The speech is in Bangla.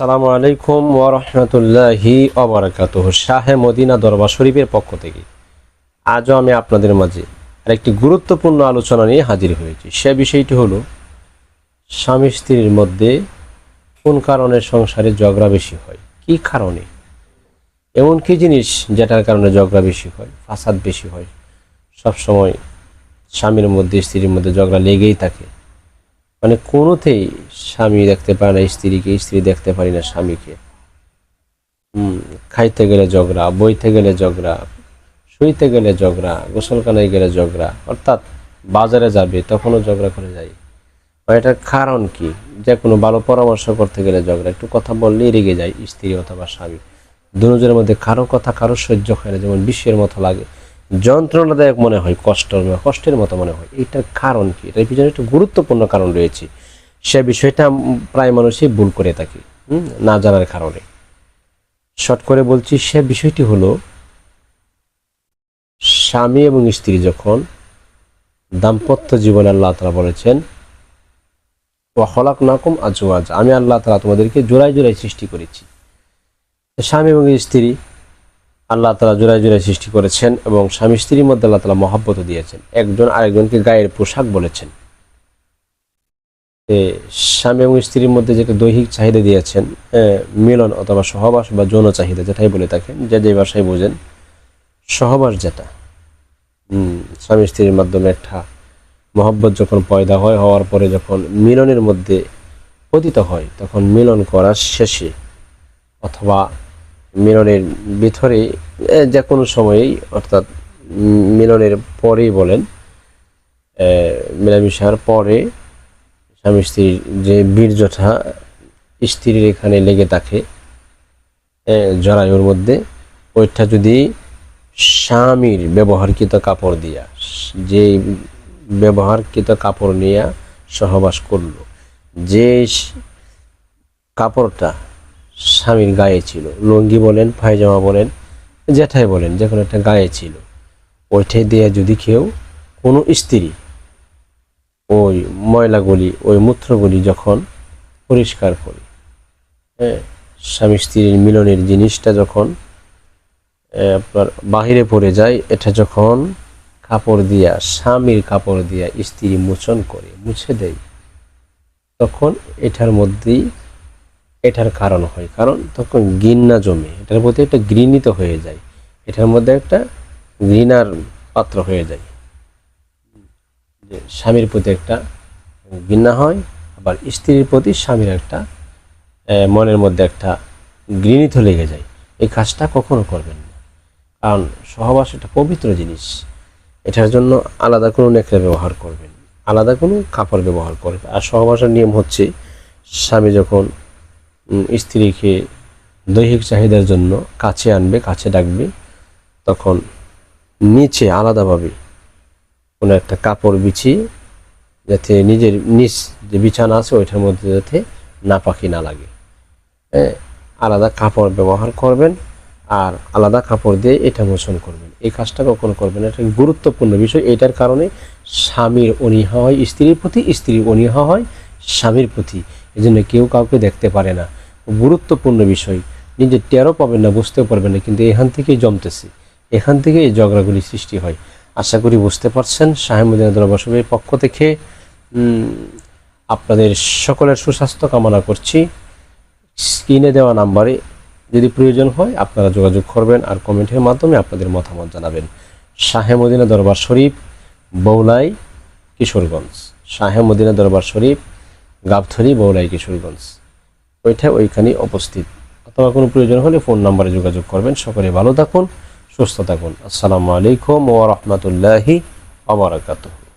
সালামু আলাইকুম ওরহমতুল্লাহি অবরাকাত শাহে মদিনা দরবার শরীফের পক্ষ থেকে আজও আমি আপনাদের মাঝে আরেকটি গুরুত্বপূর্ণ আলোচনা নিয়ে হাজির হয়েছি। সে বিষয়টি হলো, স্বামী স্ত্রীর মধ্যে কোন কারণে সংসারে ঝগড়া বেশি হয়? কি কারণে? এমন কি জিনিস যেটার কারণে ঝগড়া বেশি হয়? ফাসাদ বেশি হয়? সবসময় স্বামীর মধ্যে, স্ত্রীর মধ্যে ঝগড়া লেগেই থাকে। মানে কোনোতেই স্বামী দেখতে পারে না, স্ত্রীকে, স্ত্রী দেখতে পারি না স্বামীকে। হুম, খাইতে গেলে ঝগড়া, বইতে গেলে ঝগড়া, শুইতে গেলে ঝগড়া, গোসলখানায় গেলে ঝগড়া, অর্থাৎ বাজারে যাবে তখনও ঝগড়া করে যাই বা এটার কারণ কি? যে কোনো ভালো পরামর্শ করতে গেলে ঝগড়া, একটু কথা বললেই রেগে যায় স্ত্রী অথবা স্বামী। দুজনের মধ্যে কারও কথা কারও সহ্য হয় না, যেমন বিশ্বের মতো লাগে। যন্ত্রণাদায়ক মনে হয় কষ্ট কষ্টের মতো মনে হয়। এটার কারণ কি? এটার পিছনে একটা গুরুত্বপূর্ণ কারণ রয়েছে। সে বিষয়টা প্রায় মানুষই ভুল করে থাকে না জানার কারণে। শর্ট করে বলছি, সে বিষয়টি হলো, স্বামী এবং স্ত্রী যখন দাম্পত্য জীবনে আল্লাহ তালা বলেছেন হলাক নাকুম আজওয়াজ আমি আল্লাহ তালা তোমাদেরকে জোড়ায় জোড়ায় সৃষ্টি করেছি। স্বামী এবং স্ত্রী আল্লাহ তালা জোড়ায় জোড়ায় সৃষ্টি করেছেন এবং স্বামী স্ত্রীর মধ্যে আল্লাহ তালা মহাব্বত দিয়েছেন। একজন আরেকজনকে গায়ের পোশাক বলেছেন। স্বামী এবং স্ত্রীর মধ্যে যেটা দৈহিক চাহিদা দিয়েছেন মিলন অথবা সহবাস বা যৌন চাহিদা যেটাই বলে থাকেন, যে যে ভাষায় বোঝেন, সহবাস যেটা স্বামী স্ত্রীর মাধ্যমে একটা মহব্বত যখন পয়দা হয়, হওয়ার পরে যখন মিলনের মধ্যে পতিত হয়, তখন মিলন করার শেষে অথবা মিলনের ভিতরে যে কোনো সময়েই, অর্থাৎ মিলনের পরেই বলেন মেলামেশার পরে স্বামী স্ত্রীর যে বীর্যটা স্ত্রীর এখানে লেগে থাকে জরায়ুর মধ্যে, ওইটা যদি স্বামীর ব্যবহারকৃত কাপড় দিয়া, যে ব্যবহারকৃত কাপড় নিয়ে সহবাস করল, যে কাপড়টা স্বামীর গায়ে ছিল। লুঙ্গি বলেন, পায়জামা বলেন জ্যাঠাই বলেন, যে কোনো একটা গায়ে ছিল। ওইটাই দিয়ে যদি কেউ কোনো স্ত্রী ওই ময়লাগুলি, ওই মূত্রগুলি যখন পরিষ্কার করে হ্যাঁ স্বামী স্ত্রীর মিলনের জিনিসটা যখন আপনার বাহিরে পড়ে যায়, এটা যখন কাপড় দিয়া, স্বামীর কাপড় দিয়া স্ত্রী মোচন করে, মুছে দেয়, তখন এটার মধ্যেই এটার কারণ হয়। কারণ তখন ঘৃণা জমে, এটার প্রতি একটা ঘৃণিত হয়ে যায়। এটার মধ্যে একটা ঘৃণার পাত্র হয়ে যায়। যে স্বামীর প্রতি একটা ঘৃণা হয়, আবার স্ত্রীর প্রতি স্বামীর একটা মনের মধ্যে একটা ঘৃণিত লেগে যায়। এই কাজটা কখনো করবেন না। কারণ সহবাস একটা পবিত্র জিনিস। এটার জন্য আলাদা কোনো নেকড়ে ব্যবহার করবেন আলাদা কোনো কাপড় ব্যবহার করবেন আর সহবাসের নিয়ম হচ্ছে, স্বামী যখন স্ত্রীকে দৈহিক চাহিদার জন্য কাছে আনবে, কাছে ডাকবে। তখন নিচে আলাদাভাবে কোনো একটা কাপড় বিছিয়ে যাতে নিজের নিচ যে বিছানা আছে ওইটার মধ্যে যাতে না পাখি না লাগে। হ্যাঁ আলাদা কাপড় ব্যবহার করবেন আর আলাদা কাপড় দিয়ে এটা মোচন করবেন। এই কাজটা কখনো করবেন। এটা গুরুত্বপূর্ণ বিষয়। এটার কারণে স্বামীর অনীহা হয়, স্ত্রীর প্রতি, স্ত্রীর অনীহা হয়, স্বামীর প্রতি। এই জন্য কেউ কাউকে দেখতে পারে না। গুরুত্বপূর্ণ বিষয়। নিজে টেরও পাবেন না, বুঝতেও পারবেন না, কিন্তু এখান থেকেই জমতেছে। এখান থেকে এই ঝগড়াগুলি সৃষ্টি হয়। আশা করি বুঝতে পারছেন শাহেমুদ্দিন দরবাসবের পক্ষ থেকে আপনাদের সকলের সুস্বাস্থ্য কামনা করছি। স্ক্রিনে দেওয়া নাম্বারে যদি প্রয়োজন হয়, আপনারা যোগাযোগ করবেন আর কমেন্টের মাধ্যমে আপনাদের মতামত জানাবেন। শাহে মদিনা দরবার শরীফ, বৌলাই, কিশোরগঞ্জ। শাহে মদিনা দরবার শরীফ গাবথরি বৌলাই, কিশোরগঞ্জ। ওইটা ওইখানেই উপস্থিত। অথবা কোনো প্রয়োজন হলে ফোন নাম্বারে যোগাযোগ করবেন। সকলে ভালো থাকুন, সুস্থ থাকুন। আসসালামু আলাইকুম ওয়া রাহমাতুল্লাহি ওয়া বারাকাতুহু।